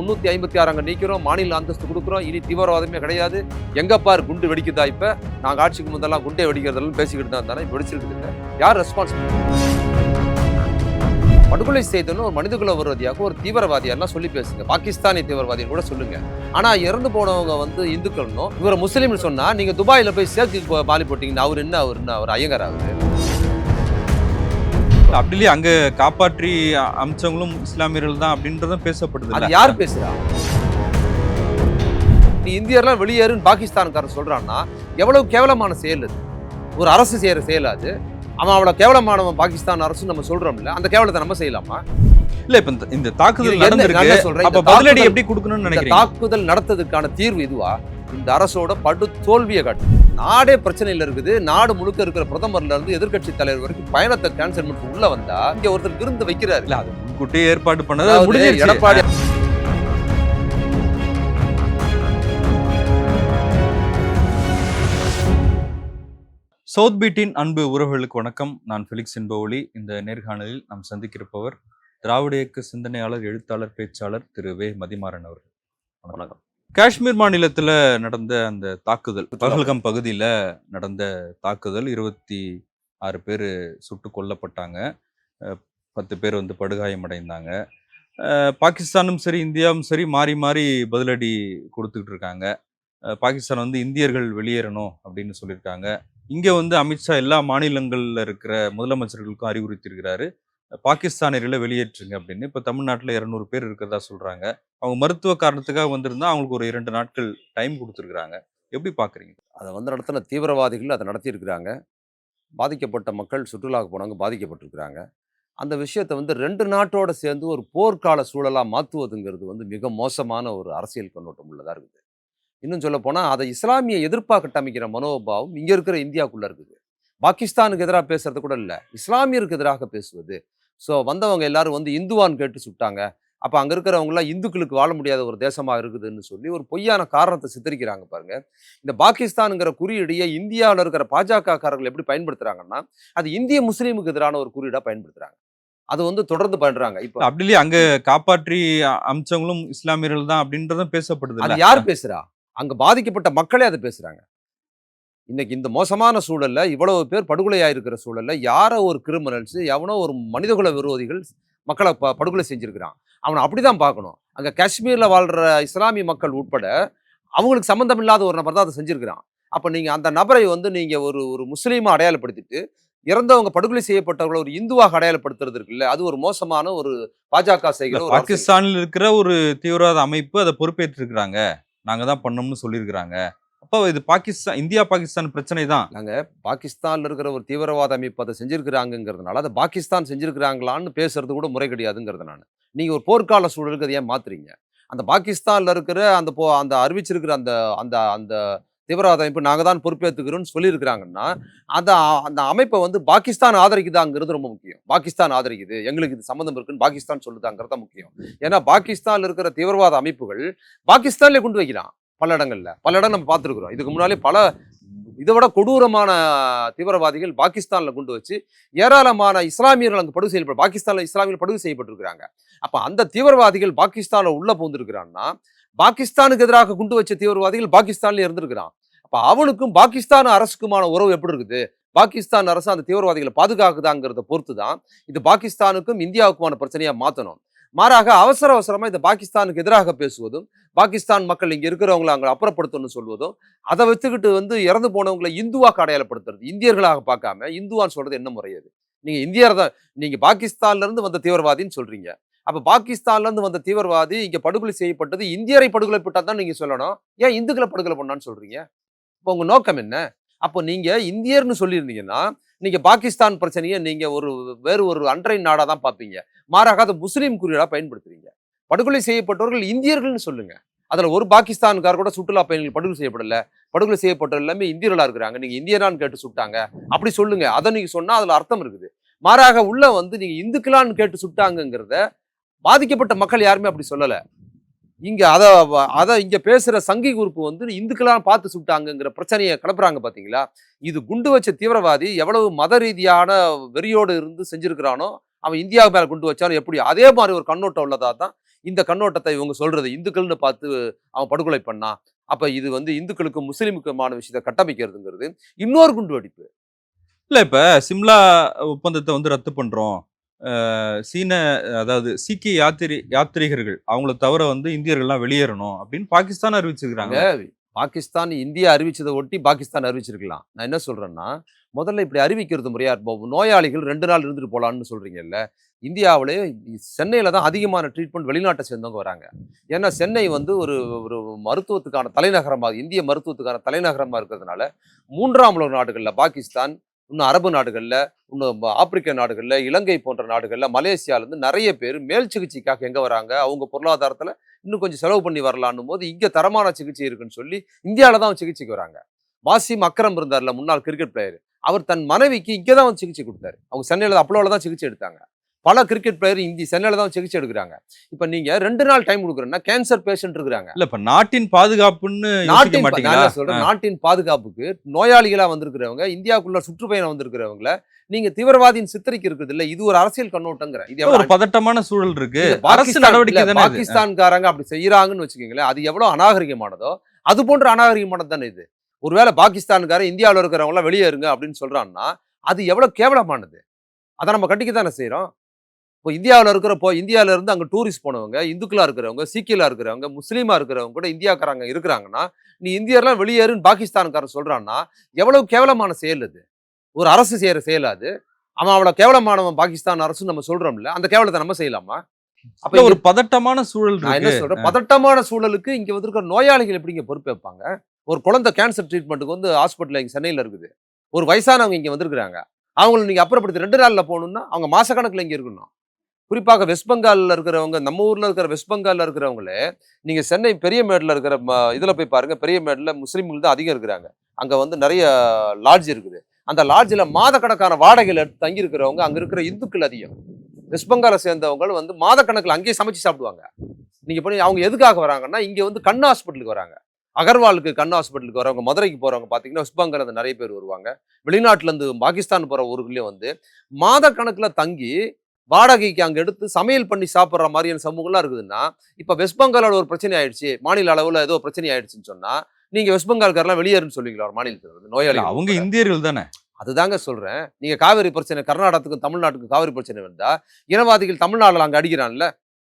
முந்நூற்றி ஐம்பத்தி ஆறு அங்க நீக்கிறோம். மாநில அந்தஸ்து கொடுக்குறோம். இனி தீவிரவாதமே கிடையாது. எங்க பார் குண்டு வெடிக்குதா இப்ப? நாங்கள் ஆட்சிக்கு முந்தெல்லாம் குண்டே வெடிக்கிறதெல்லாம் பேசிக்கிட்டு தான் தானே வெடிச்சிருக்குதுங்க யார் ரெஸ்பான்சிபிள் படுகொலை செய்தன்னு ஒரு மனிதகுல விரோதியாக ஒரு தீவிரவாதியெல்லாம் சொல்லி பேசுங்க. பாகிஸ்தானி தீவிரவாதின்னு கூட சொல்லுங்க. ஆனா இறந்து போனவங்க வந்து இந்துக்கள்னும் இவர் முஸ்லீம்னு சொன்னா நீங்க துபாயில போய் சேர்த்து மாலி போட்டீங்கன்னா அவர் என்ன அவர் என்ன அவர் ஐயங்கார் ஆகுது அப்படி இல்லையா அங்க காப்பாற்றி அம்சங்களும் இஸ்லாமியர்கள் தான் அப்படின்றதும் பேசப்படுது அது? யார் பேசுறா? நீ இந்தியர்லாம் வெளியேறுன்னு பாகிஸ்தான்காரன் சொல்றான்னா எவ்வளவு கேவலமான செயல் அது? ஒரு அரசு செய்யற செயல் அது. அவன் அவ்வளவு கேவலமானவன் பாகிஸ்தான் அரசு நம்ம சொல்றோம்ல அந்த கேவலத்தை நம்ம செய்யலாமா? இல்ல இப்ப இந்த- தாக்குதல் நடந்திருக்கு அப்ப பதிலடி எப்படி கொடுக்கணும்னு இந்த நினைக்கிறீங்க? தாக்குதல் நடத்ததுக்கான தீர்வு இதுவா இந்த அரசோட படு தோல்வியை காட்டு நாடே பிரச்சனையில இருக்குது. நாடு முழுக்க இருக்கிற பிரதமர்ல இருந்து எதிர்க்கட்சி தலைவர் வரைக்கும் பயணத்தை கேன்சல் பண்ணிட்டு உள்ள வந்தா இங்க ஒருத்தர் விருந்து வைக்கிறாரு. இல்ல அது முன்கூட்டியே ஏற்பாடு பண்ணது எடப்பாடி சவுத் பீட்டின் அன்பு உறவுகளுக்கு வணக்கம். நான் ஃபெலிக்ஸ் என்பவொலி இந்த நேர்காணலில் நாம் சந்திக்கிருப்பவர் திராவிட இயக்க சிந்தனையாளர் எழுத்தாளர் பேச்சாளர் திரு வே. மதிமாறன் அவர்கள். வணக்கம். காஷ்மீர் மாநிலத்தில் நடந்த அந்த தாக்குதல் பகல்கம் பகுதியில் நடந்த தாக்குதல் இருபத்தி ஆறு பேர் சுட்டு கொல்லப்பட்டாங்க. பத்து பேர் வந்து படுகாயமடைந்தாங்க பாகிஸ்தானும் சரி இந்தியாவும் சரி மாறி மாறி பதிலடி கொடுத்துக்கிட்டு இருக்காங்க. பாகிஸ்தான் வந்து இந்தியர்கள் வெளியேறணும் அப்படின்னு சொல்லியிருக்காங்க. இங்கே வந்து அமித்ஷா எல்லா மாநிலங்களில் இருக்கிற முதலமைச்சர்களுக்கும் அறிவுறுத்தியிருக்கிறாரு. பாகிஸ்தானியர்களை வெளியேற்றுங்க அப்படின்னு. இப்போ தமிழ்நாட்டில் இரநூறு பேர் இருக்கிறதா சொல்கிறாங்க அவங்க மருத்துவ காரணத்துக்காக வந்திருந்தா அவங்களுக்கு ஒரு இரண்டு நாட்கள் டைம் கொடுத்துருக்குறாங்க. எப்படி பார்க்குறீங்க அதை வந்து நடத்தின தீவிரவாதிகள் அதை நடத்தியிருக்கிறாங்க. பாதிக்கப்பட்ட மக்கள் சுற்றுலாவுக்கு போனவங்க பாதிக்கப்பட்டிருக்கிறாங்க. அந்த விஷயத்தை வந்து ரெண்டு நாட்டோட சேர்ந்து ஒரு போர்க்கால சூழலாக மாற்றுவதுங்கிறது வந்து மிக மோசமான ஒரு அரசியல் கண்ணோட்டம் உள்ளதாக இருக்குது. இன்னும் சொல்லப்போனால் அதை இஸ்லாமிய எதிர்ப்பாக கட்டமைக்கிற மனோபாவம் இங்கே இருக்கிற இந்தியாவுக்குள்ளே இருக்குது. பாகிஸ்தானுக்கு எதிராக பேசுறது கூட இல்லை. இஸ்லாமியருக்கு எதிராக பேசுவது ஸோ வந்தவங்க எல்லாரும் வந்து இந்துவான்னு கேட்டு சுட்டாங்க. அப்போ அங்கே இருக்கிறவங்களாம் இந்துக்களுக்கு வாழ முடியாத ஒரு தேசமாக இருக்குதுன்னு சொல்லி ஒரு பொய்யான காரணத்தை சித்தரிக்கிறாங்க பாருங்க. இந்த பாகிஸ்தானுங்கிற குறியீடையை இந்தியாவில் இருக்கிற பாஜக காரர்கள் எப்படி பயன்படுத்துறாங்கன்னா அது இந்திய முஸ்லீமுக்கு எதிரான ஒரு குறியீடா பயன்படுத்துறாங்க. அது வந்து தொடர்ந்து பண்றாங்க. இப்போ அப்படி இல்லையா அங்க காப்பாற்றி அம்சங்களும் இஸ்லாமியர்கள் தான் அப்படின்றதும் பேசப்படுது அது? யார் பேசுறா? அங்க பாதிக்கப்பட்ட மக்களே அதை பேசுறாங்க. இன்னைக்கு இந்த மோசமான சூழல்ல இவ்வளவு பேர் படுகொலையாயிருக்கிற சூழல்ல யாரோ ஒரு கிரிமினல்ஸ் எவனோ ஒரு மனிதகுல விரோதிகள் மக்களை ப படுகொலை செஞ்சிருக்கிறான். அவனை அப்படிதான் பார்க்கணும். அங்க காஷ்மீர்ல வாழ்ற இஸ்லாமிய மக்கள் உட்பட அவங்களுக்கு சம்மந்தம் இல்லாத ஒரு நபர் தான் அதை செஞ்சிருக்கிறான். அப்ப நீங்க அந்த நபரை வந்து நீங்க ஒரு ஒரு முஸ்லீமா அடையாளப்படுத்திட்டு இறந்தவங்க படுகொலை செய்யப்பட்டவர்களை ஒரு இந்துவாக அடையாளப்படுத்துறது இருக்குல்ல அது ஒரு மோசமான ஒரு பாஜக செய்கிற. பாகிஸ்தானில் இருக்கிற ஒரு தீவிரவாத அமைப்பு அதை பொறுப்பேற்று இருக்கிறாங்க நாங்க தான் பண்ணோம்னு சொல்லியிருக்கிறாங்க. அப்போ இது பாகிஸ்தான் இந்தியா பாகிஸ்தான் பிரச்சனை தான். நாங்கள் பாகிஸ்தானில் இருக்கிற ஒரு தீவிரவாத அமைப்பு அதை செஞ்சுருக்கிறாங்கிறதுனால அதை பாகிஸ்தான் செஞ்சுருக்கிறாங்களான்னு பேசுறது கூட முறை கிடையாதுங்கிறது நான். நீங்கள் ஒரு போர்க்கால சூழலுக்கு அதை ஏன் மாத்துறீங்க? அந்த பாகிஸ்தானில் இருக்கிற அந்த போ அந்த அறிவிச்சிருக்கிற அந்த அந்த அந்த தீவிரவாத அமைப்பு நாங்கள் தான் பொறுப்பேற்றுக்கிறோம்னு சொல்லியிருக்கிறாங்கன்னா அந்த அந்த அமைப்பை வந்து பாகிஸ்தான் ஆதரிக்குதாங்கிறது ரொம்ப முக்கியம். பாகிஸ்தான் ஆதரிக்குது. எங்களுக்கு இது சம்மந்தம் இருக்குன்னு பாகிஸ்தான் சொல்லுதாங்கிறது தான் முக்கியம். ஏன்னா பாகிஸ்தானில் இருக்கிற தீவிரவாத அமைப்புகள் பாகிஸ்தானிலே கொண்டு வைக்கிறான். பல இடங்களில். பல இடம் நம்ம பார்த்துருக்குறோம். இதுக்கு முன்னாலே பல இதை விட கொடூரமான தீவிரவாதிகள் பாகிஸ்தானில் கொண்டு வச்சு ஏராளமான இஸ்லாமியர்கள் அங்கே படுகொலை செய்யப்பட்டு பாகிஸ்தானில் இஸ்லாமியர்கள் படுகொலை செய்யப்பட்டிருக்கிறாங்க. அப்போ அந்த தீவிரவாதிகள் பாகிஸ்தானில் உள்ளே போந்திருக்கிறான்னா பாகிஸ்தானுக்கு எதிராக குண்டு வச்ச தீவிரவாதிகள் பாகிஸ்தான்ல இருந்திருக்கிறான். அப்போ அவனுக்கும் பாகிஸ்தான் அரசுக்குமான உறவு எப்படி இருக்குது? பாகிஸ்தான் அரசு அந்த தீவிரவாதிகளை பாதுகாக்குதாங்கிறத பொறுத்து தான் இது பாகிஸ்தானுக்கும் இந்தியாவுக்குமான பிரச்சனையாக மாற்றணும் மாறாக அவசர அவசரமாக இந்த பாகிஸ்தானுக்கு எதிராக பேசுவதும் பாகிஸ்தான் மக்கள் இங்கே இருக்கிறவங்களை அங்கே அப்புறப்படுத்தணும்னு சொல்வதும் அதை வச்சுக்கிட்டு வந்து இறந்து போனவங்களை இந்துவாக அடையாளப்படுத்துறது இந்தியர்களாக பார்க்காம இந்துவான்னு சொல்கிறது என்ன முறை அது? இந்தியர் தான் நீங்கள் பாகிஸ்தான்லேருந்து வந்த தீவிரவாதின்னு சொல்கிறீங்க அப்போ பாகிஸ்தான்லேருந்து வந்த தீவிரவாதி இங்கே படுகொலை செய்யப்பட்டது இந்தியரை படுகொலை பட்டால் தான் நீங்கள் சொல்லணும். ஏன் இந்துக்களை படுகொலை பண்ணான்னு சொல்கிறீங்க இப்போ உங்கள் நோக்கம் என்ன? அப்போ நீங்கள் இந்தியர்னு சொல்லியிருந்தீங்கன்னா நீங்கள் பாகிஸ்தான் பிரச்சனையை நீங்கள் ஒரு வேறு ஒரு அன்றை நாடாக தான் பார்ப்பீங்க. மாறாக அதை முஸ்லீம் குறியீடாக பயன்படுத்துறீங்க. படுகொலை செய்யப்பட்டவர்கள் இந்தியர்கள்னு சொல்லுங்கள் அதில் ஒரு பாகிஸ்தான்கார் கூட சுற்றுலா பயணிகள் படுகொலை செய்யப்படலை. படுகொலை செய்யப்பட்ட எல்லாமே இந்தியர்களாக இருக்கிறாங்க. நீங்கள் இந்தியரான்னு கேட்டு சுட்டாங்க. அப்படி சொல்லுங்கள் அதை நீங்கள் சொன்னால் அதில் அர்த்தம் இருக்குது. மாறாக உள்ள வந்து நீங்கள் இந்துக்களான்னு கேட்டு சுட்டாங்கங்கிறத பாதிக்கப்பட்ட மக்கள் யாருமே அப்படி சொல்லலை. இங்கே அதை அதை இங்கே பேசுகிற சங்கி குரூப் வந்து இந்துக்களாக பார்த்து சுட்டாங்கங்கிற பிரச்சனையை கிளப்புறாங்க பார்த்தீங்களா இது குண்டு வச்ச தீவிரவாதி எவ்வளவு மத ரீதியான வெறியோடு இருந்து செஞ்சுருக்கிறானோ அவன் இந்தியாவுக்கு மேலே குண்டு வச்சாலும் எப்படி அதே மாதிரி ஒரு கண்ணோட்டம் உள்ளதா தான் இந்த கண்ணோட்டத்தை இவங்க சொல்கிறது இந்துக்கள்னு பார்த்து அவன் படுகொலை பண்ணான் அப்போ இது வந்து இந்துக்களுக்கும் முஸ்லீமுக்குமான விஷயத்தை கட்டமைக்கிறதுங்கிறது. இன்னொரு குண்டு வெடிப்பு. இல்லை இப்போ சிம்லா ஒப்பந்தத்தை வந்து ரத்து பண்ணுறோம் சீன அதாவது சீக்கிய யாத்திரி யாத்ரீகர்கள் அவங்கள தவிர வந்து இந்தியர்கள்லாம் வெளியேறணும் அப்படின்னு பாகிஸ்தான் அறிவிச்சிருக்காங்க பாகிஸ்தான் இந்தியா அறிவிச்சதை ஒட்டி பாகிஸ்தான் அறிவிச்சிருக்கலாம். நான் என்ன சொல்றேன்னா முதல்ல இப்படி அறிவிக்கிறது முறையா இருப்போம். நோயாளிகள் ரெண்டு நாள் இருந்துட்டு போகலான்னு சொல்றீங்கல்ல இந்தியாவிலே சென்னையில தான் அதிகமான ட்ரீட்மெண்ட் வெளிநாட்டை சேர்ந்தவங்க வராங்க. ஏன்னா சென்னை வந்து ஒரு ஒரு மருத்துவத்துக்கான தலைநகரமாக இந்திய மருத்துவத்துக்கான தலைநகரமாக இருக்கிறதுனால மூன்றாம் உலக நாடுகளில் பாகிஸ்தான் இன்னும் அரபு நாடுகளில் இன்னும் ஆப்பிரிக்க நாடுகளில் இலங்கை போன்ற நாடுகளில் மலேசியாவிலேருந்து நிறைய பேர் மேல் சிகிச்சைக்காக எங்கே வராங்க? அவங்க பொருளாதாரத்தில் இன்னும் கொஞ்சம் செலவு பண்ணி வரலான்னும் போது இங்கே தரமான சிகிச்சை இருக்குன்னு சொல்லி இந்தியாவில் தான் சிகிச்சைக்கு வராங்க. வாசிம் அக்ரம் இருந்தார்ல முன்னாள் கிரிக்கெட் பிளேயர் அவர் தன் மனைவிக்கு இங்கே தான் வந்து சிகிச்சை கொடுத்தாரு. அவங்க சென்னையில் அப்பளோவில் தான் சிகிச்சை எடுத்தாங்க. பல கிரிக்கெட் பிளேயர் இந்தி சென்னையில் தான் சிகிச்சை எடுக்கிறாங்க. இப்போ நீங்கள் ரெண்டு நாள் டைம் கொடுக்குறேன்னா கேன்சர் பேஷண்ட் இருக்கிறாங்க இல்ல இப்ப நாட்டின் பாதுகாப்புன்னு நாட்டின் சொல்றேன்? நாட்டின் பாதுகாப்புக்கு நோயாளிகளா வந்திருக்கிறவங்க இந்தியாவுக்குள்ள சுற்றுப்பயணம் வந்திருக்கிறவங்கள நீங்க தீவிரவாதியின் சித்தரிக்க இருக்குது இல்ல இது ஒரு அரசியல் கண்ணோட்டங்கிற இது ஒரு பதட்டமான சூழல் இருக்கு. அரசு நடவடிக்கை. பாகிஸ்தான்காரங்க அப்படி செய்யறாங்கன்னு வச்சுக்கோங்களேன் அது எவ்வளவு அநாகரிகமானதோ அது போன்ற அநாகரிகமானது தானே இது. ஒருவேளை பாகிஸ்தான்காரன் இந்தியாவில் இருக்கிறவங்க எல்லாம் வெளியே இருங்க அப்படின்னு சொல்றான்னா அது எவ்வளவு கேவலமானது? அதை நம்ம கண்டிக்க தானே செய்யறோம் இப்போ இந்தியாவில் இருக்கிற இப்போ இந்தியாவில இருந்து அங்கே டூரிஸ்ட் போனவங்க இந்துக்களா இருக்கிறவங்க சீக்கியலா இருக்கிறவங்க முஸ்லீமா இருக்கிறவங்க கூட இந்தியாக்காரங்க இருக்கிறாங்கன்னா நீ இந்தியர்லாம் வெளியேறுன்னு பாகிஸ்தான்காரன் சொல்றான்னா எவ்வளவு கேவலமான செயல் அது? ஒரு அரசு செய்யற செயல் அது? அவன் அவ்வளவு கேவலமானவன் பாகிஸ்தான் அரசு நம்ம சொல்றோம்ல அந்த கேவலத்தை நம்ம செய்யலாமா? அப்ப ஒரு பதட்டமான சூழல் நான் என்ன சொல்றேன்? பதட்டமான சூழலுக்கு இங்க வந்திருக்கிற நோயாளிகள் எப்படிங்க பொறுப்பேற்பாங்க? ஒரு குழந்தை கேன்சர் ட்ரீட்மெண்ட்டுக்கு வந்து ஹாஸ்பிட்டல் இங்க சென்னையில இருக்குது. ஒரு வயசானவங்க இங்க வந்திருக்கிறாங்க. அவங்கள நீங்க அப்புறப்படுத்தி ரெண்டு நாள்ல போகணும்னா அவங்க மாசக்கணக்குல இங்க இருக்கணும். குறிப்பாக வெஸ்ட் பெங்காலில் இருக்கிறவங்க நம்ம ஊரில் இருக்கிற வெஸ்ட் பெங்காலில் இருக்கிறவங்களே நீங்கள் சென்னை பெரியமேடுல இருக்கிற ம- போய் போய் பெரிய மேடில் முஸ்லீம்கள் தான் அதிகம் இருக்கிறாங்க. அங்கே வந்து நிறைய லாட்ஜ் இருக்குது. அந்த லாட்ஜில் மாதக்கணக்கான வாடகையில் எடுத்து தங்கி இருக்கிறவங்க இருக்கிற இந்துக்கள் அதிகம். வெஸ்ட் பெங்காலை சேர்ந்தவங்க வந்து மாதக்கணக்கில் அங்கேயே சமைச்சு சாப்பிடுவாங்க. நீங்கள் போய் அவங்க எதுக்காக வராங்கன்னா இங்கே வந்து கண் ஹாஸ்பிட்டலுக்கு வராங்க. அகர்வாலுக்கு கண் ஹாஸ்பிட்டலுக்கு வரவங்க மதுரைக்கு போகிறவங்க பார்த்தீங்கன்னா வெஸ்ட் பெங்கால் நிறைய பேர் வருவாங்க. வெளிநாட்டிலேருந்து பாகிஸ்தான் போகிற ஊருக்குள்ளேயும் வந்து மாதக்கணக்கில் தங்கி வாடகைக்கு அங்க எடுத்து சமையல் பண்ணி சாப்பிட்ற மாதிரியான சமூகம்லாம் இருக்குதுன்னா இப்ப வெஸ்ட் பெங்காலோட ஒரு பிரச்சனை ஆயிடுச்சு மாநில அளவுல ஏதோ பிரச்சனை ஆயிடுச்சுன்னு சொன்னா நீங்க வெஸ்ட் பெங்கால்காரெல்லாம் வெளியேறுன்னு சொல்லுவீங்களா ஒரு மாநிலத்தில் நோயாளி அவங்க இந்தியர்கள் தானே. அதுதாங்க சொல்றேன். நீங்க காவிரி பிரச்சனை கர்நாடகத்துக்கும் தமிழ்நாட்டுக்கும் காவிரி பிரச்சனை வந்தா இனவாதிகள் தமிழ்நாடுல அங்க அடிக்கிறான்ல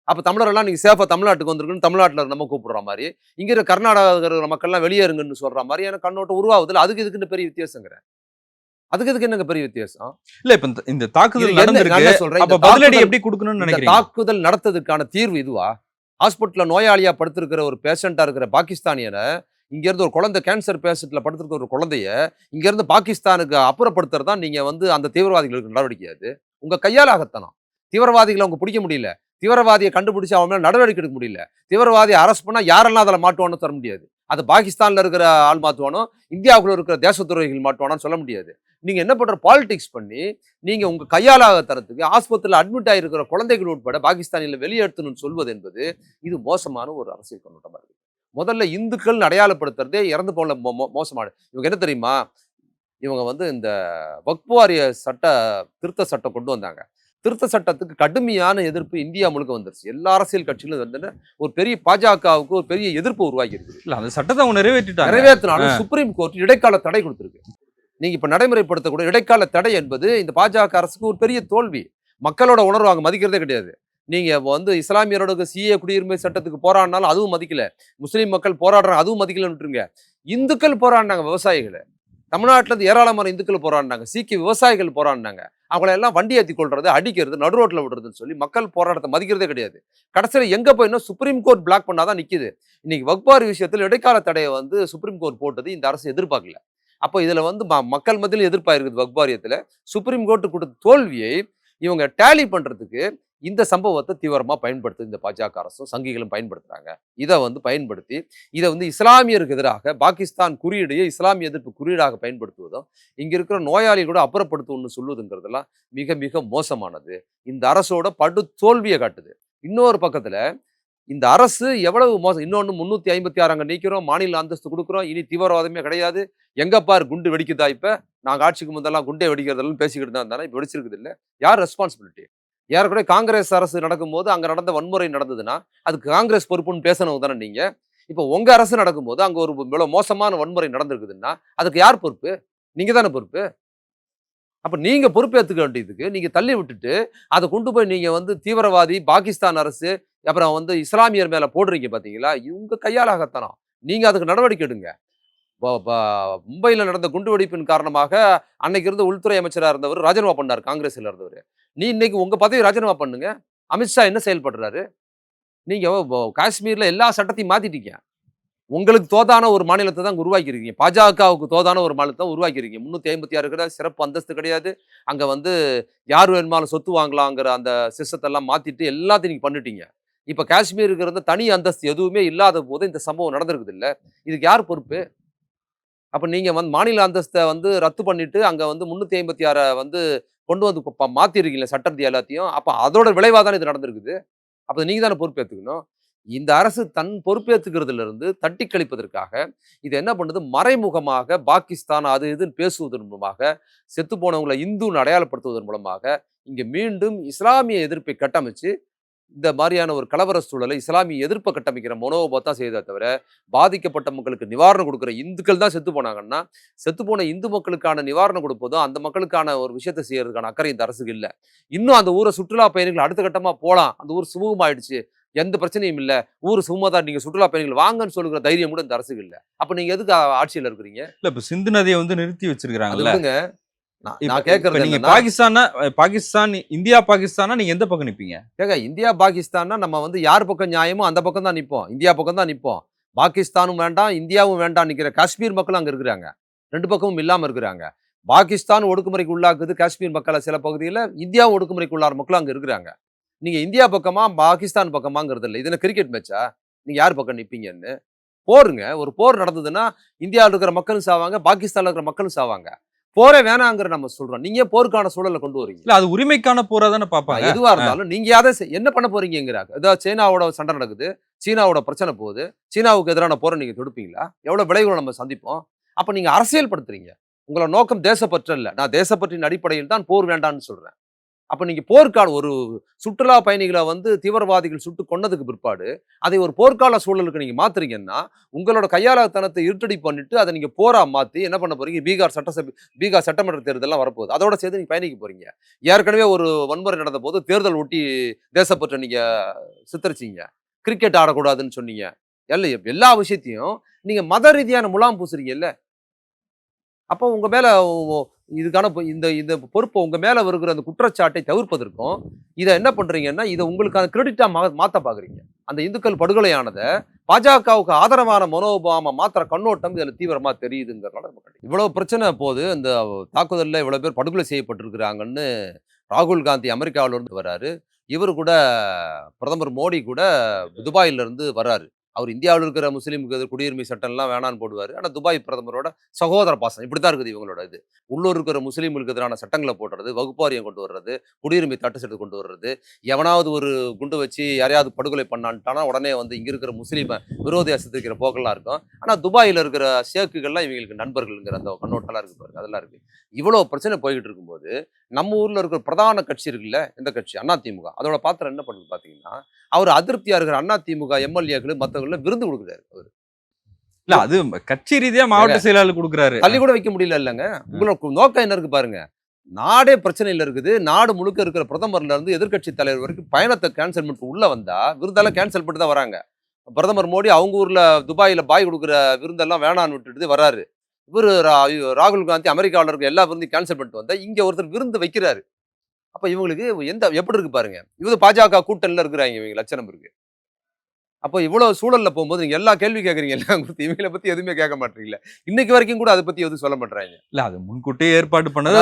அப்ப தமிழரெல்லாம் நீங்க சேஃபா தமிழ்நாட்டுக்கு வந்திருக்குன்னு தமிழ்நாட்டுல நம்ம கூப்பிடுற மாதிரி இங்க இருக்கிற கர்நாடகா இருக்கிற மக்கள்லாம் வெளியேறுங்கன்னு சொல்ற மாதிரி எனக்கு கண்ணோட்டம் உருவாகுதுல அதுக்கு இதுக்குன்னு பெரிய வித்தியாசங்கிறேன் அதுக்கு இதுக்கு என்னங்க பெரிய வித்தியாசம்? இல்ல இப்ப இந்த- தாக்குதல் என்ன- நடந்திருக்கு என்ன சொல்றேன், அப்ப பதிலடி எப்படி கொடுக்கணும்னு இந்த நினைக்கிறீங்க? தாக்குதல் நடத்ததுக்கான தீர்வு இதுவா? ஹாஸ்பிட்டல்ல நோயாளியா படுத்திருக்கிற ஒரு பேஷண்டா இருக்கிற பாகிஸ்தானியனை இங்க இருந்து ஒரு குழந்தை கேன்சர் பேஷண்ட்ல படுத்திருக்கிற ஒரு குழந்தைய இங்க இருந்து பாகிஸ்தானுக்கு அப்புறப்படுத்துறது தான் நீங்க வந்து அந்த தீவிரவாதிகளுக்கு நடவடிக்கை அது? உங்க கையால் ஆகத்தனம் தீவிரவாதிகளை அவங்க பிடிக்க முடியல. தீவிரவாதியை கண்டுபிடிச்சு அவன் மேல நடவடிக்கை எடுக்க முடியல. தீவிரவாதியை அரெஸ்ட் பண்ணா யாரெல்லாம் அதில் மாட்டுவானோ தர முடியாது. அது பாகிஸ்தான்ல இருக்கிற ஆள் மாத்துவானோ இந்தியாவுக்குள்ள இருக்கிற தேசத்துறைகள் மாட்டுவானோ சொல்ல முடியாது. நீங்க என்ன பண்ற? பாலிடிக்ஸ் பண்ணி நீங்க உங்க கையாலாக தரத்துக்கு ஆஸ்பத்திரியில் அட்மிட் ஆகிருக்கிற குழந்தைகள் உட்பட பாகிஸ்தானில் வெளியேற்றணும்னு சொல்வது என்பது இது மோசமான ஒரு அரசியல் கண்ணோட்டமா இருக்கு. முதல்ல இந்துக்கள் அடையாளப்படுத்துறதே இறந்து போன மோ- மோசமான. இவங்க என்ன தெரியுமா? இவங்க வந்து இந்த வக்பு வாரிய சட்ட திருத்த சட்டம் கொண்டு வந்தாங்க. திருத்த சட்டத்துக்கு கடுமையான எதிர்ப்பு இந்தியா முழுக்க வந்துருச்சு. எல்லா அரசியல் கட்சிகளும் வந்து ஒரு பெரிய பாஜகவுக்கு ஒரு பெரிய எதிர்ப்பு உருவாகி இருக்குது. இல்ல அந்த சட்டத்தை அவங்க நிறைவேற்றிட்டாங்க. நிறைவேற்றினாலும் சுப்ரீம் கோர்ட் இடைக்கால தடை கொடுத்திருக்கு. நீங்கள் இப்போ நடைமுறைப்படுத்தக்கூடிய இடைக்கால தடை என்பது இந்த பாஜக அரசுக்கு ஒரு பெரிய தோல்வி. மக்களோட உணர்வு அங்கே மதிக்கிறதே கிடையாது. நீங்கள் வந்து இஸ்லாமியரோட சிஏ குடியுரிமை சட்டத்துக்கு போராடினாலும் அதுவும் மதிக்கல. முஸ்லீம் மக்கள் போராடுறாங்க அதுவும் மதிக்கலன்னு இந்துக்கள் போராடினாங்க விவசாயிகளை. தமிழ்நாட்டில் இருந்து ஏராளமான இந்துக்கள் போராடினாங்க. சீக்கிய விவசாயிகள் போராடினாங்க. அவங்கள எல்லாம் வண்டி ஏற்றி கொள்றது அடிக்கிறது நடு ரோட்டில் விடுறதுன்னு சொல்லி மக்கள் போராட்டத்தை மதிக்கிறதே கிடையாது. கடைசியில் எங்கே போயினா சுப்ரீம் கோர்ட் பிளாக் பண்ணாதான் நிற்கிது இன்னைக்கு வக்பார் விஷயத்தில் இடைக்கால தடையை வந்து சுப்ரீம் கோர்ட் போட்டது இந்த அரசு எதிர்பார்க்கல. அப்போ இதில் வந்து ம- மக்கள் மத்தியில் எதிர்ப்பாயிருக்குது வக்பாரியத்தில். சுப்ரீம் கோர்ட்டு கொடுத்த தோல்வியை இவங்க டேலி பண்ணுறதுக்கு இந்த சம்பவத்தை தீவிரமாக பயன்படுத்து இந்த பாஜக அரசும் சங்கிகளும் பயன்படுத்துகிறாங்க இதை வந்து பயன்படுத்தி இதை வந்து இஸ்லாமியருக்கு எதிராக பாகிஸ்தான் குறியீடையே இஸ்லாமிய எதிர்ப்பு குறியீடாக பயன்படுத்துவதும் இங்கே இருக்கிற நோயாளி கூட அப்புறப்படுத்தும்னு சொல்லுவதுங்கிறதெல்லாம் மிக மிக மோசமானது. இந்த அரசோட படு தோல்வியை காட்டுது. இன்னொரு பக்கத்தில் இந்த அரசு எவ்வளவு மோசம் இன்னொன்று முந்நூற்றி ஐம்பத்தி ஆறு அங்கே நீக்கிறோம் மாநில அந்தஸ்து கொடுக்குறோம் இனி தீவிரவாதமே கிடையாது. எங்க பார் குண்டு வெடிக்குதா இப்போ? நாங்கள் ஆட்சிக்கு முந்தெல்லாம் குண்டே வெடிக்கிறதெல்லாம் பேசிக்கிட்டு தான் இருந்தானே இப்போ வெடிச்சிருக்குது இல்லை. யார் ரெஸ்பான்சிபிலிட்டி ஏறக்குறைய காங்கிரஸ் அரசு நடக்கும்போது அங்கே நடந்த வன்முறை நடந்ததுன்னா அதுக்கு காங்கிரஸ் பொறுப்புன்னு பேசணும் தானே நீங்கள் இப்போ உங்கள் அரசு நடக்கும்போது அங்கே ஒரு இவ்வளோ மோசமான வன்முறை நடந்திருக்குதுன்னா அதுக்கு யார் பொறுப்பு? நீங்கள் தானே பொறுப்பு. அப்போ நீங்கள் பொறுப்பேற்றுக்க வேண்டியதுக்கு நீங்கள் தள்ளி விட்டுட்டு அதை கொண்டு போய் நீங்கள் வந்து தீவிரவாதி பாகிஸ்தான் அரசு அப்புறம் வந்து இஸ்லாமியர் மேலே போடுறீங்க பார்த்திங்களா இவங்க கையால் ஆகத்தனம் நீங்கள் அதுக்கு நடவடிக்கை எடுங்க. மும்பையில் நடந்த குண்டுவெடிப்பின் காரணமாக அன்னைக்கு இருந்த உள்துறை அமைச்சராக இருந்தவர் ராஜினாமா பண்ணார் காங்கிரஸில் இருந்தவர். நீ இன்னைக்கு உங்கள் பதவி ராஜினாமா பண்ணுங்க. அமித்ஷா என்ன செயல்படுறாரு? நீங்கள் காஷ்மீரில் எல்லா சட்டத்தையும் மாற்றிட்டீங்க உங்களுக்கு தோதான ஒரு மாநிலத்தை தான் உருவாக்கியிருக்கீங்க. பாஜகவுக்கு தோதான ஒரு மாநிலத்தை தான் உருவாக்கியிருக்கீங்க. முந்நூற்றி ஐம்பத்தி ஆறு கிடையாது சிறப்பு அந்தஸ்து கிடையாது. அங்கே வந்து யார் வேணுமாலும் சொத்து வாங்கலாங்கிற அந்த சிஸ்டத்தெல்லாம் மாற்றிட்டு எல்லாத்தையும் நீங்கள் பண்ணிட்டீங்க. இப்போ காஷ்மீருக்கு இருந்த தனி அந்தஸ்து எதுவுமே இல்லாத போது இந்த சம்பவம் நடந்திருக்குது இல்லை இதுக்கு யார் பொறுப்பு? அப்போ நீங்கள் வந்து மாநில அந்தஸ்தை வந்து ரத்து பண்ணிட்டு அங்கே வந்து முந்நூற்றி ஐம்பத்தி ஆறை வந்து கொண்டு வந்து மாற்றிருக்கீங்களே ப- சட்டத்தை எல்லாத்தையும். அப்போ அதோட விளைவாக தானே இது நடந்திருக்குது. அப்போ நீங்கள் தானே பொறுப்பேற்றுக்கணும் இந்த அரசு தன் பொறுப்பேற்றுக்கிறதுல இருந்து தட்டி கழிப்பதற்காக இது என்ன பண்ணுது? மறைமுகமாக பாகிஸ்தான் அது இதுன்னு பேசுவதன் மூலமாக செத்து போனவங்களை இந்துன்னு அடையாளப்படுத்துவதன் மூலமாக இங்கே மீண்டும் இஸ்லாமிய எதிர்ப்பை கட்டமைச்சு இந்த மாதிரியான ஒரு கலவர சூழலை இஸ்லாமிய எதிர்ப்பை கட்டமைக்கிற மனோபாவம் தான் செய்ததை தவிர பாதிக்கப்பட்ட மக்களுக்கு நிவாரணம் கொடுக்குற இந்துக்கள் தான் செத்து போனாங்கன்னா செத்து போன இந்து மக்களுக்கான நிவாரணம் கொடுப்பதும் அந்த மக்களுக்கான ஒரு விஷயத்தை செய்யறதுக்கான அக்கறை இந்த அரசுக்கு இல்லை. இன்னும் அந்த ஊரை சுற்றுலா பயணிகள் அடுத்த கட்டமா போலாம். அந்த ஊர் சுமூகமாயிடுச்சு எந்த பிரச்சனையும் இல்லை. ஊர் சும்மா தான் நீங்க சுற்றுலா பயணிகள் வாங்கன்னு சொல்லுகிற தைரியம் கூட இந்த அரசுக்கு இல்லை. அப்ப நீங்க எதுக்கு ஆட்சியில இருக்கிறீங்க? இல்ல இப்ப சிந்து நதியை வந்து நிறுத்தி விடுங்க. நான் கேட்கறது நீங்க பாகிஸ்தானா பாகிஸ்தான் இந்தியா பாகிஸ்தானா? நீங்க எந்த பக்கம் நிப்பீங்க? ஏங்க இந்தியா பாகிஸ்தான்னா நம்ம வந்து யார் பக்கம் நியாயமோ அந்த பக்கம் தான் நிற்போம் இந்தியா பக்கம் தான் நிற்போம் பாகிஸ்தானும் வேண்டாம் இந்தியாவும் வேண்டாம் நிற்கிற காஷ்மீர் மக்களும் அங்கே இருக்கிறாங்க. ரெண்டு பக்கமும் இல்லாமல் இருக்கிறாங்க. பாகிஸ்தான் ஒடுக்குமுறைக்கு உள்ளாக்குது காஷ்மீர் மக்களை சில பகுதியில் இந்தியாவும் ஒடுக்குமுறைக்கு உள்ளார மக்களும் அங்கே இருக்கிறாங்க. நீங்கள் இந்தியா பக்கமா பாகிஸ்தான் பக்கமாங்கிறது இல்லை. இதுல கிரிக்கெட் மேட்சா நீங்கள் யார் பக்கம் நிற்பீங்கன்னு போருங்க. ஒரு போர் நடந்ததுன்னா இந்தியாவில் இருக்கிற மக்களும் சாவாங்க பாகிஸ்தானில் இருக்கிற மக்களும் சாவாங்க. போரே வேணாங்கிற நம்ம சொல்றோம். நீங்க போருக்கான சூழலை கொண்டு வரீங்க. இல்ல அது உரிமைக்கான போரா தானே பாப்பாங்க எதுவா இருந்தாலும் நீங்க செ- என்ன பண்ண போறீங்கிறாங்க ஏதாவது சீனாவோட சண்டை நடக்குது சீனாவோட பிரச்சனை போகுது சீனாவுக்கு எதிரான போரை நீங்க தொடுப்பீங்களா? எவ்வளவு விளைவுகளை நம்ம சந்திப்போம்? அப்ப நீங்க அரசியல் படுத்துறீங்க உங்களோட நோக்கம் தேசப்பற்று இல்ல நான் தேசப்பற்றின் அடிப்படையில் தான் போர் வேண்டாம்னு சொல்றேன். அப்போ நீங்கள் போர்க்கால ஒரு சுற்றுலா பயணிகளை வந்து தீவிரவாதிகள் சுட்டு கொன்னதுக்கு பிற்பாடு அதை ஒரு போர்க்கால சூழலுக்கு நீங்கள் மாத்துறீங்கன்னா உங்களோட கையாளத்தனத்தை இருட்டடி பண்ணிட்டு அதை நீங்கள் போரா மாற்றி என்ன பண்ண போறீங்க? பீகார் சட்டசபை பீகார் சட்டமன்ற தேர்தல்லாம் வரப்போகுது. அதோட சேர்த்து நீங்கள் பயணிக்க போறீங்க. ஏற்கனவே ஒரு வன்முறை நடந்த போது தேர்தல் ஒட்டி தேசப்பற்றை நீங்கள் சித்தரிச்சீங்க. கிரிக்கெட் ஆடக்கூடாதுன்னு சொன்னீங்க. எல்லா எல்லா விஷயத்தையும் நீங்கள் மத ரீதியான முலாம் பூசுறீங்கல்ல? அப்போ உங்கள் மேலே இதுக்கான பொ- இந்த இந்த பொறுப்பை உங்கள் மேலே வருகிற அந்த குற்றச்சாட்டை தவிர்ப்பதற்கும் இதை என்ன பண்ணுறீங்கன்னா இதை உங்களுக்கான கிரெடிட்டாக மா மாற்ற பார்க்குறீங்க அந்த இந்துக்கள் படுகொலையானதை பாஜகவுக்கு ஆதரவான மனோபாவமா மாத்திர கண்ணோட்டம் இதில் தீவிரமாக தெரியுதுங்கிறனால நம்ம கண்டிப்பா. பிரச்சனை போது இந்த தாக்குதலில் இவ்வளோ பேர் படுகொலை செய்யப்பட்டிருக்கிறாங்கன்னு ராகுல் காந்தி அமெரிக்காவில இருந்து வராரு இவர் கூட பிரதமர் மோடி கூட துபாயிலிருந்து வர்றாரு அவர் இந்தியாவில் இருக்கிற முஸ்லீமுக்கு குடியுரிமை சட்டம்லாம் வேணான்னு போடுவார். ஆனால் துபாய் பிரதமரோட சகோதர பாசம் இப்படி தான் இருக்குது இவங்களோட இது. உள்ளூர் இருக்கிற முஸ்லீம்களுக்கு எதிரான சட்டங்களை போடுறது வகுப்பாரியம் கொண்டு வர்றது குடியுரிமை தட்டு சட்டத்தை கொண்டு வர்றது. எவனாவது ஒரு குண்டு வச்சு யாரையாவது படுகொலை பண்ணான்ட்டானா உடனே வந்து இங்கே இருக்கிற முஸ்லீமை விரோதியாக சித்திரிக்கிற போக்கெல்லாம் இருக்கும். ஆனால் துபாயில் இருக்கிற ஷேக்குகள்லாம் இவங்களுக்கு நண்பர்கள்ங்கிற அந்த கண்ணோட்டெல்லாம் இருக்கு பாருங்க. அதெல்லாம் இருக்குது இவ்வளோ பிரச்சனை போய்கிட்டு இருக்கும்போது நம்ம ஊரில் இருக்கிற பிரதான கட்சி இருக்குல்ல இந்த கட்சி? அதிமுக அதோட பாத்திரம் என்ன பண்ணுது பார்த்தீங்கன்னா அவர் அதிருப்தியாக இருக்கிற அதிமுக எம்எல்ஏக்கள் மற்றவங்கள விருந்து கொடுக்குறாரு அவர். இல்ல அது கட்சி ரீதியா மாவட்ட செயலாளர் கொடுக்குறாரு. தள்ளி கூட வைக்க முடியல இல்லைங்க. உங்களோட நோக்கம் என்ன இருக்கு பாருங்க. நாடே பிரச்சனையில் இருக்குது. நாடு முழுக்க இருக்கிற பிரதமர்ல இருந்து எதிர்க்கட்சி தலைவர் வரைக்கும் பயணத்தை கேன்சல் பண்ணிட்டு உள்ள வந்தா விருந்தெல்லாம் கேன்சல் பண்ணிட்டு தான் வராங்க. பிரதமர் மோடி அவங்க ஊர்ல துபாயில பாய் கொடுக்குற விருந்தெல்லாம் வேணான்னு விட்டுட்டு வராரு. இவர் ராகுல் காந்தி அமெரிக்காவில் இருக்க எல்லா விருந்தையும் கேன்சல் பண்ணிட்டு வந்தா இங்க ஒருத்தர் விருந்து வைக்கிறாரு. அப்ப இவங்களுக்கு எந்த எப்படி இருக்கு பாருங்க. இவங்க பாஜக கூட்டணில இருக்கிறாங்க இவங்க லட்சணம் இருக்கு. அப்போ இவ்வளவு சூழல்ல போகும்போது நீங்க எல்லா கேள்வி கேட்குறீங்க எல்லாம் இவங்களை பத்தி எதுவுமே கேட்க மாட்டீங்களா இன்னைக்கு வரைக்கும் கூட அதை பத்தி எதுவும் சொல்ல மாட்டாங்க இல்ல அது முன்கூட்டியே ஏற்பாடு பண்ணது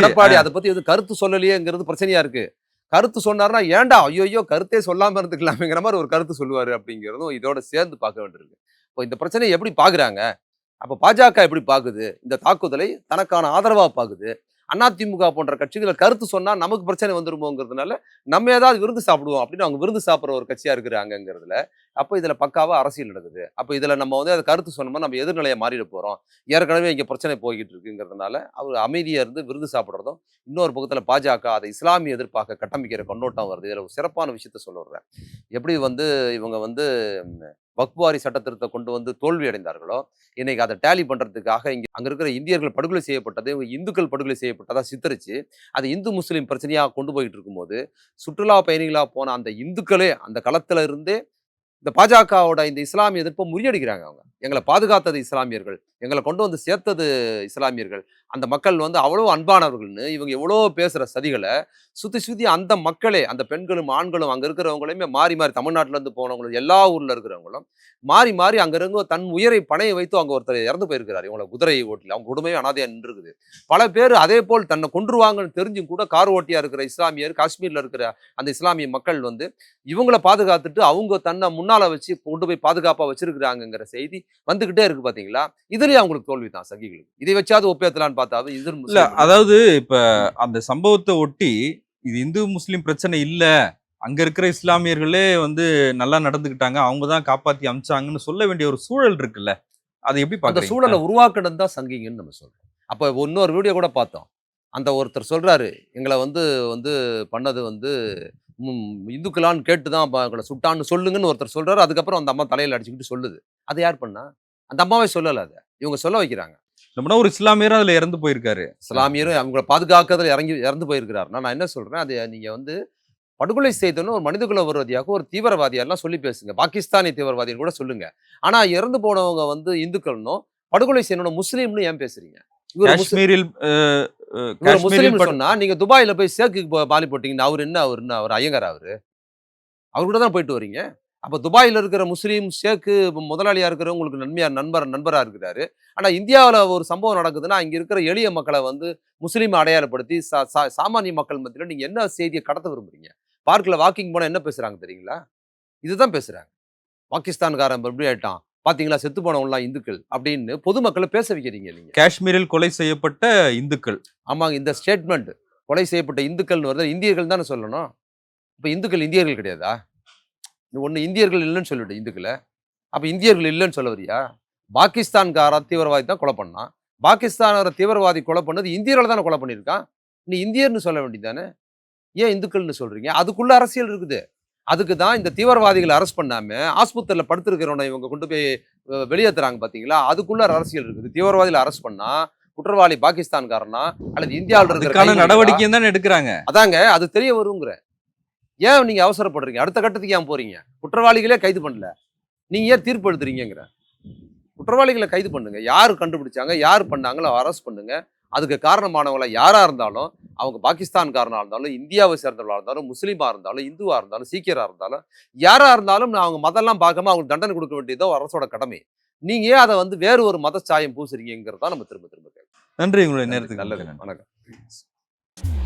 எடப்பாடி அதை பத்தி எதுவும் கருத்து சொல்லலையேங்கிறது பிரச்சனையா இருக்கு. கருத்து சொன்னார்னா ஏன்டா ஐயோ கருத்தே சொல்லாம இருந்துக்கலாமேங்கிற மாதிரி ஒரு கருத்து சொல்லுவாரு அப்படிங்கிறதும் இதோட சேர்ந்து பார்க்க வேண்டியிருக்கு. இப்போ இந்த பிரச்சனையை எப்படி பாக்குறாங்க அப்ப பாஜக எப்படி பாக்குது இந்த தாக்குதலை தனக்கான ஆதரவா பாக்குது அதிமுக போன்ற கட்சிகளை கருத்து சொன்னால் நமக்கு பிரச்சனை வந்துருமோங்கிறதுனால நம்ம ஏதாவது விருந்து சாப்பிடுவோம் அப்படின்னு அவங்க விருந்து சாப்பிட்ற ஒரு கட்சியாக இருக்கிறாங்கங்கிறதுல அப்போ இதில் பக்காவாக அரசியல் நடக்குது. அப்போ இதில் நம்ம வந்து அதை கருத்து சொன்னோம்னா நம்ம எதிர்நிலையை மாறிட போகிறோம் ஏற்கனவே இங்கே பிரச்சனை போய்கிட்டு இருக்குங்கிறதுனால அவர் அமைதியாக இருந்து விருது சாப்பிட்றதும் இன்னொரு பக்கத்தில் பாஜக அதை இஸ்லாமிய எதிர்ப்பாக கட்டமைக்கிற கொண்டோட்டம் வருது. இதில் ஒரு சிறப்பான விஷயத்த சொல்ல வர்றேன். எப்படி வந்து இவங்க வந்து வக்வாரி வக்ஃபுவாரி சட்ட கொண்டு வந்து தோல்வி அடைந்தார்களோ இன்னைக்கு அதை டேலி பண்ணுறதுக்காக இங்கே அங்கே இருக்கிற இந்தியர்கள் படுகொலை செய்யப்பட்டது இவங்க இந்துக்கள் படுகொலை செய்யப்பட்டதாக சித்தரித்து அதை இந்து முஸ்லீம் பிரச்சனையாக கொண்டு போயிட்டு இருக்கும்போது சுற்றுலா பயணிகளாக போன அந்த இந்துக்களே அந்த களத்தில் இருந்தே இந்த பாஜகவோட இந்த இஸ்லாமிய எதிர்ப்பை முறியடிக்கிறாங்க அவங்க. எங்களை பாதுகாத்தது இஸ்லாமியர்கள் எங்களை கொண்டு வந்து சேர்த்தது இஸ்லாமியர்கள். அந்த மக்கள் வந்து அவ்வளோ அன்பானவர்கள்னு இவங்க எவ்வளோ பேசுகிற சதிகளை சுத்தி சுத்தி அந்த மக்களே அந்த பெண்களும் ஆண்களும் அங்கே இருக்கிறவங்களையுமே மாறி மாறி தமிழ்நாட்டிலேருந்து போனவங்களும் எல்லா ஊரில் இருக்கிறவங்களும் மாறி மாறி அங்கே இருங்க தன் உயிரை பணைய வைத்து அங்கே ஒருத்தர் இறந்து போயிருக்கிறார். இவங்களை குதிரை ஓட்டில் அவங்க குடும்பமே அனாதையாக நின்றுருக்குது பல பேர் அதே போல் தன்னை கொன்றுவாங்கன்னு தெரிஞ்சும் கூட கார் ஓட்டியாக இருக்கிற இஸ்லாமியர் காஷ்மீரில் இருக்கிற அந்த இஸ்லாமிய மக்கள் வந்து இவங்கள பாதுகாத்துட்டு அவங்க தன்னை முன்னால வச்சு கொண்டு போய் பாதுகாப்பா வச்சிருக்கிறாங்கங்கிற செய்தி வந்துகிட்டே இருக்கு பாத்தீங்களா? இதுலயே அவங்களுக்கு தோல்வி தான் சங்கிகளுக்கு. இதை வச்சாவது ஒப்பேத்தலான்னு பார்த்தாது இது இல்ல அதாவது இப்ப அந்த சம்பவத்தை ஒட்டி இது இந்து முஸ்லிம் பிரச்சனை இல்ல அங்க இருக்கிற இஸ்லாமியர்களே வந்து நல்லா நடந்துக்கிட்டாங்க அவங்க தான் காப்பாத்தி அமிச்சாங்கன்னு சொல்ல வேண்டிய ஒரு சூழல் இருக்குல்ல. அதை எப்படி அந்த சூழலை உருவாக்கணும் தான் சங்கிங்கன்னு நம்ம சொல்றோம். அப்போ இன்னொரு வீடியோ கூட பார்த்தோம். அந்த ஒருத்தர் சொல்றாரு எங்களை வந்து வந்து பண்ணது வந்து இந்துக்களான்னு கேட்டு தான் எங்களை சுட்டான்னு சொல்லுங்கன்னு ஒருத்தர் சொல்றாரு. அதுக்கப்புறம் அந்த அம்மா தலையில அடிச்சுக்கிட்டு சொல்லுது. அது யார் பண்ணா? அந்த அம்மாவே சொல்லல அதை. இவங்க சொல்ல வைக்கிறாங்க. நம்மனா ஒரு இஸ்லாமியரும் அதுல இறந்து போயிருக்காரு. இஸ்லாமியரும் அவங்கள பாதுகாக்கிறதுல இறங்கி இறந்து போயிருக்கிறாருன்னா நான் என்ன சொல்றேன்? அது நீங்க வந்து படுகொலை செய்தன்னு ஒரு மனிதகுல விரோதியாக ஒரு தீவிரவாதியெல்லாம் சொல்லி பேசுங்க. பாகிஸ்தானி தீவிரவாதின்னு கூட சொல்லுங்க. ஆனா இறந்து போனவங்க வந்து இந்துக்கள்னும் படுகொலை செய்யணும் முஸ்லீம்னு ஏன் பேசுறீங்க? முஸ்லீம் காஷ்மீரில் படு- சொன்னா நீங்க துபாயில போய் சேக்கு பாலி போட்டீங்கன்னா அவர் என்ன அவர் என்ன அவர் ஐயங்கார் அவரு? அவர் கூட தான் போயிட்டு வரீங்க. அப்ப துபாயில இருக்கிற முஸ்லீம் ஷேக்கு முதலாளியா இருக்கிறவங்களுக்கு நன்மையா நண்பர் நண்பரா இருக்கிறாரு. ஆனா இந்தியாவுல ஒரு சம்பவம் நடக்குதுன்னா இங்க இருக்கிற எளிய மக்களை வந்து முஸ்லீம் அடையாளப்படுத்தி சா- சா- சாமானிய மக்கள் மத்தியில நீங்க என்ன செய்தியை கடத்த விரும்புறீங்க? பார்க்ல வாக்கிங் போனா என்ன பேசுறாங்க தெரியுங்களா? இதுதான் பேசுறாங்க. பாகிஸ்தான்காரன் எப்படி ஆயிட்டான். பாத்தீங்களா செத்து போனவங்களாம் இந்துக்கள் அப்படின்னு பொதுமக்களை பேச வைக்கிறீங்க நீங்க. காஷ்மீரில் கொலை செய்யப்பட்ட இந்துக்கள். ஆமாங்க இந்த ஸ்டேட்மெண்ட். கொலை செய்யப்பட்ட இந்துக்கள்னு வருது. இந்தியர்கள் தானே சொல்லணும். இப்போ இந்துக்கள் இந்தியர்கள் கிடையாதா? ஒன்று இந்தியர்கள் இல்லைன்னு சொல்லிவிடு இந்துக்களை. அப்போ இந்தியர்கள் இல்லைன்னு சொல்ல வரியா? பாகிஸ்தான்கார தீவிரவாதி தான் கொலை பண்ணான். பாகிஸ்தான தீவிரவாதி கொலை பண்ணது இந்தியர்கள் தானே கொலை பண்ணியிருக்கான். நீ இந்தியர்னு சொல்ல வேண்டியதானே ஏன் இந்துக்கள்னு சொல்றீங்க? அதுக்குள்ள அரசியல் இருக்குது. அதுக்கு தான் இந்த தீவிரவாதிகளை அரெஸ்ட் பண்ணாம ஆஸ்பத்திரியில் படுத்திருக்கிறவனை இவங்க கொண்டு போய் அஹ், வெளியேத்துறாங்க பாத்தீங்களா? அதுக்குள்ள அரசியல் இருக்குது. தீவிரவாதிகளை அரெஸ்ட் பண்ணா குற்றவாளி பாகிஸ்தான்காரனா அல்லது இந்தியாவில் இருக்கிற? நடவடிக்கை தானே எடுக்கிறாங்க. அதாங்க அது தெரிய வருங்கிற. ஏன் நீங்க அவசரப்படுறீங்க? அடுத்த கட்டத்துக்கு ஏன் போறீங்க? குற்றவாளிகளே கைது பண்ணல. நீங்க ஏன் தீர்ப்பு எழுதுறீங்கிற குற்றவாளிகளை கைது பண்ணுங்க. யார் கண்டுபிடிச்சாங்க? யார் பண்ணாங்களோ அரெஸ்ட் பண்ணுங்க. அதுக்கு காரணமானவங்கள யாரா இருந்தாலும் அவங்க பாகிஸ்தான்காரனா இருந்தாலும் இந்தியாவை சேர்ந்தவர்களா இருந்தாலும் முஸ்லீமா இருந்தாலும் இந்துவா இருந்தாலும் சீக்கியரா இருந்தாலும் யாரா இருந்தாலும் நான் அவங்க மதம்லாம் பார்க்காம அவங்களுக்கு தண்டனை கொடுக்க வேண்டியதோ அரசோட கடமை நீங்க ஏன் அதை வந்து வேறு ஒரு மத சாயம் பூசுறீங்கிறதா நம்ம திரும்ப திரும்ப கேட்கணும். நன்றி உங்களுடைய நேரத்துக்கு நல்லது. வணக்கம்